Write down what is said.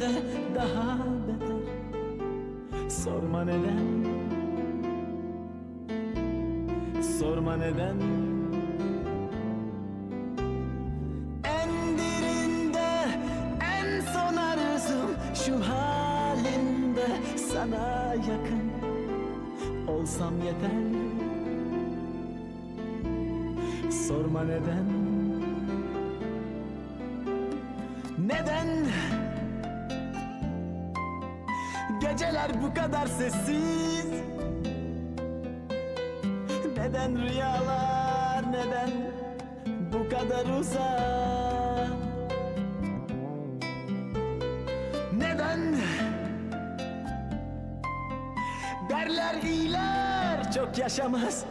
de daha beter. Sorma neden. Sorma neden. En derinde en son arzum Şu halinde sana yakın Olsam yeter. Sorma neden. Neden Geceler bu kadar sessiz. Neden rüyalar neden Bu kadar uzak? Neden Derler iyiler çok yaşamaz